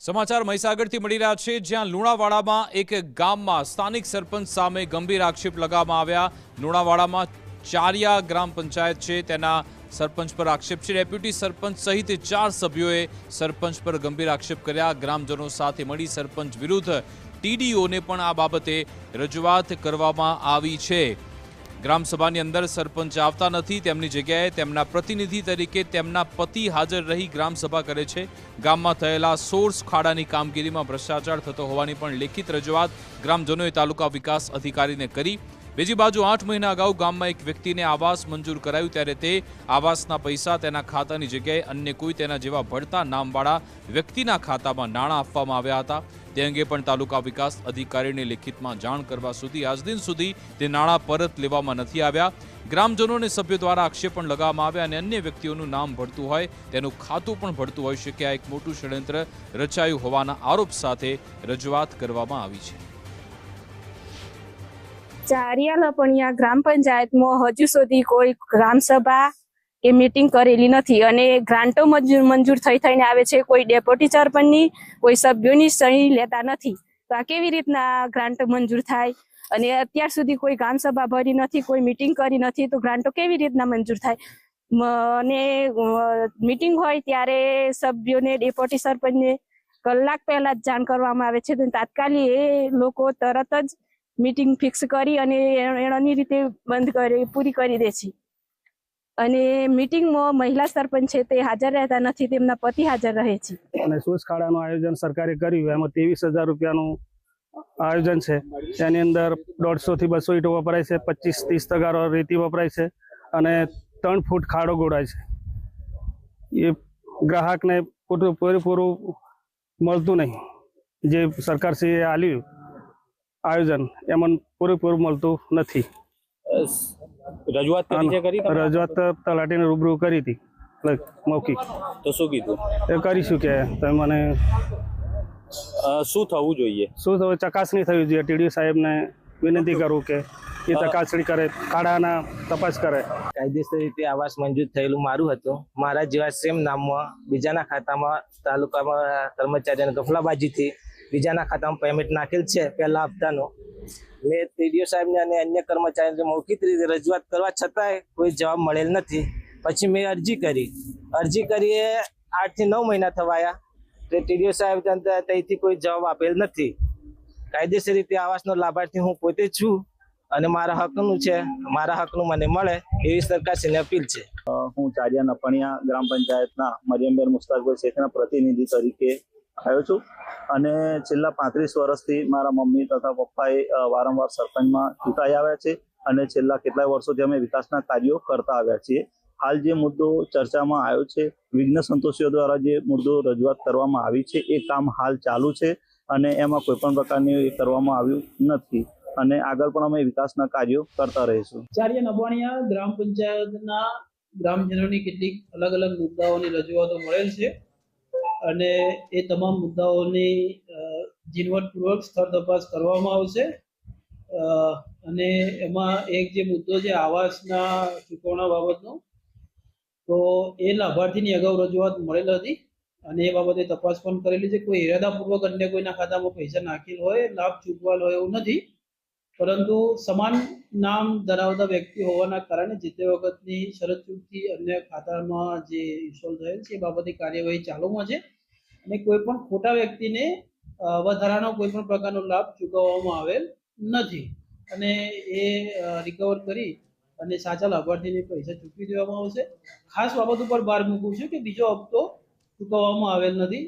સમાચાર મહીસાગરથી મળી રહ્યા છે, જ્યાં લુણાવાડામાં એક ગામમાં સ્થાનિક સરપંચ સામે ગંભીર આક્ષેપ લગાવવામાં આવ્યા. લુણાવાડામાં ચારિયા ગ્રામ પંચાયત છે, તેના સરપંચ પર આક્ષેપ છે. ડેપ્યુટી સરપંચ સહિત ચાર સભ્યોએ સરપંચ પર ગંભીર આક્ષેપ કર્યા. ગ્રામજનો સાથે મળી સરપંચ વિરુદ્ધ ટીડીઓને પણ આ બાબતે રજૂઆત કરવામાં આવી છે. ગ્રામસભાની અંદર સરપંચ આવતા નથી, તેમની જગ્યાએ તેમના પ્રતિનિધિ તરીકે તેમના પતિ હાજર રહી ગ્રામસભા કરે છે. ગામમાં થયેલા સોર્સ ખાડાની કામગીરીમાં ભ્રષ્ટાચાર થતો હોવાની પણ લેખિત રજૂઆત ગ્રામજનોએ તાલુકા વિકાસ અધિકારીને કરી. બીજી બાજુ આઠ મહિના અગાઉ ગામમાં એક વ્યક્તિને આવાસ મંજૂર કરાયું ત્યારે તે આવાસના પૈસા તેના ખાતાની જગ્યાએ અન્ય કોઈ તેના જેવા ભળતા નામવાળા વ્યક્તિના ખાતામાં નાણાં આપવામાં આવ્યા હતા. તે અંગે પણ તાલુકા વિકાસ અધિકારીને લેખિતમાં જાણ કરવા સુધી આજ દિન સુધી તે નાણાં પરત લેવામાં નથી આવ્યા. ગ્રામજનોને સભ્યો દ્વારા આક્ષેપ પણ લગાવવામાં આવ્યા અને અન્ય વ્યક્તિઓનું નામ ભળતું હોય, તેનું ખાતું પણ ભરતું હોઈ શકે. આ એક મોટું ષડયંત્ર રચાયું હોવાના આરોપ સાથે રજૂઆત કરવામાં આવી છે. ચારિયા અહીંયા ગ્રામ પંચાયતમાં હજુ સુધી કોઈ ગ્રામસભા કે મીટિંગ કરેલી નથી. અને ગ્રાન્ટો મંજૂર થઈ થઈને આવે છે. કોઈ ડેપ્યુટી સરપંચની કોઈ સભ્યોની સહી લેતા નથી. તો આ કેવી રીતના ગ્રાન્ટ મંજૂર થાય? અને અત્યાર સુધી કોઈ ગ્રામસભા ભરી નથી, કોઈ મીટિંગ કરી નથી, તો ગ્રાન્ટો કેવી રીતના મંજૂર થાય? અને મીટિંગ હોય ત્યારે સભ્યોને, ડેપ્યુટી સરપંચને કલાક પહેલા જ જાણ કરવામાં આવે છે. તાત્કાલિક એ લોકો તરત જ મીટિંગ ફિક્સ કરી અને એની રીતે બંધ કરી, પૂરી કરી દે છે. અને મીટિંગમાં મહિલા સરપંચ છે તે હાજર રહેતા નથી, તેમના પતિ હાજર રહે છે. અને સૂઝ ખાડાનું આયોજન સરકારે કર્યું. એમાં ત્રેવીસ હજાર રૂપિયાનું આયોજન છે. તેની અંદર દોઢસો થી બસો ઈંટો વપરાય છે, પચીસ ત્રીસ તગારો રેતી વપરાય છે અને ત્રણ ફૂટ ખાડો ગોળાય છે. એ ગ્રાહકને પૂરું પૂરેપૂરું મળતું નહીં. જે સરકારશ્રીએ આલ્યું આયોજન એમાં પૂરેપૂરું મળતું નથી. રજૂઆત? રજૂઆત તલાટીને રૂબરૂ કરી હતી. મૌખિક. તો શું કીધું? એ કરીશું કે તમે મને શું થવું જોઈએ? શું થવું? ચકાસણી થવી જોઈએ. ટીડીઓ સાહેબને વિનંતી કરું કે એ ચકાસણી કરે કાળાના તપાસ કરે. કાયદેસર રીતે આવાસ મંજૂર થયેલું મારું હતું. મારા જેવા સેમ નામમાં બીજાના ખાતામાં તાલુકામાં કર્મચારીઓને ગફલાબાજીથી બીજાના ખાતામાં પેમેન્ટ નાખેલ છે પહેલા હપ્તાનો. મેં ટીડીઓ સાહેબને અને અન્ય કર્મચારીઓને મૌખિક રીતે રજૂઆત કરવા છતાંય કોઈ જવાબ મળેલ નથી. પછી મેં અરજી કરી. અરજી કરીએ આઠથી નવ મહિના થવાયા. તે ટીડીઓ સાહેબ ત્યાંથી કોઈ જવાબ આપેલ નથી. કાયદેસર રીતે આવાસનો લાભાર્થી હું પોતે છું અને મારા હકનું છે. મારા હકનું મને મળે એવી સરકારશ્રીને અપીલ છે. હું ચારિયા નપણિયા ગ્રામ પંચાયતના મરિયમબેન મુસ્તાકભાઈ શેખના પ્રતિનિધિ તરીકે આવ્યો છું. અને છેલ્લા પાંત્રીસ વર્ષથી મારા મમ્મી તથા પપ્પાએ વારંવાર સરપંચમાં ચૂંટાઈ આવ્યા છે અને છેલ્લા કેટલાય વર્ષોથી અમે વિકાસના કાર્યો કરતા આવ્યા છીએ. હાલ જે મુદ્દો ચર્ચામાં આવ્યો છે, વિઘ્ન સંતોષીઓ દ્વારા જે મુદ્દો રજૂઆત કરવામાં આવી છે, એ કામ હાલ ચાલુ છે અને એમાં કોઈ પણ પ્રકારની એ કરવામાં આવ્યું નથી. અને આગળ પણ અમે વિકાસના કાર્યો કરતા રહીશું. ચાર્ય નબાણીયા ગ્રામ પંચાયતના ગ્રામજનોની કેટલીક અલગ અલગ મુદ્દાઓની રજૂઆતો મળેલ છે. અને એ તમામ મુદ્દાઓની ઝીણવટપૂર્વક સ્થળ તપાસ કરવામાં આવશે. અને એમાં એક જે મુદ્દો છે આવાસના ચૂકવણા બાબતનો, તો એ લાભાર્થીની અગાઉ રજૂઆત મળેલ હતી અને એ બાબતે તપાસ પણ કરેલી છે. કોઈ ઇરાદાપૂર્વક અન્ય કોઈના ખાતામાં પૈસા નાખેલ હોય, લાભ ચૂકવાલ હોય એવું નથી. પરંતુ સમાન નામ ધરાવતા વ્યક્તિ હોવાના કારણે જે તે વખતની શરદ ચૂકથી અન્ય ખાતામાં જે ઇન્સ્ટોલ થયેલ છે, એ બાબતે કાર્યવાહી ચાલુમાં છે. અને કોઈ પણ ખોટા વ્યક્તિને વધારાનો કોઈ પણ પ્રકારનો લાભ ચૂકવવામાં આવેલ નથી. અને એ રિકવર કરી અને સાચા લાભાર્થીને પૈસા ચૂકવી દેવામાં આવશે. ખાસ બાબત ઉપર ભાર મૂકું છું કે બીજો હપ્તો ચૂકવવામાં આવેલ નથી.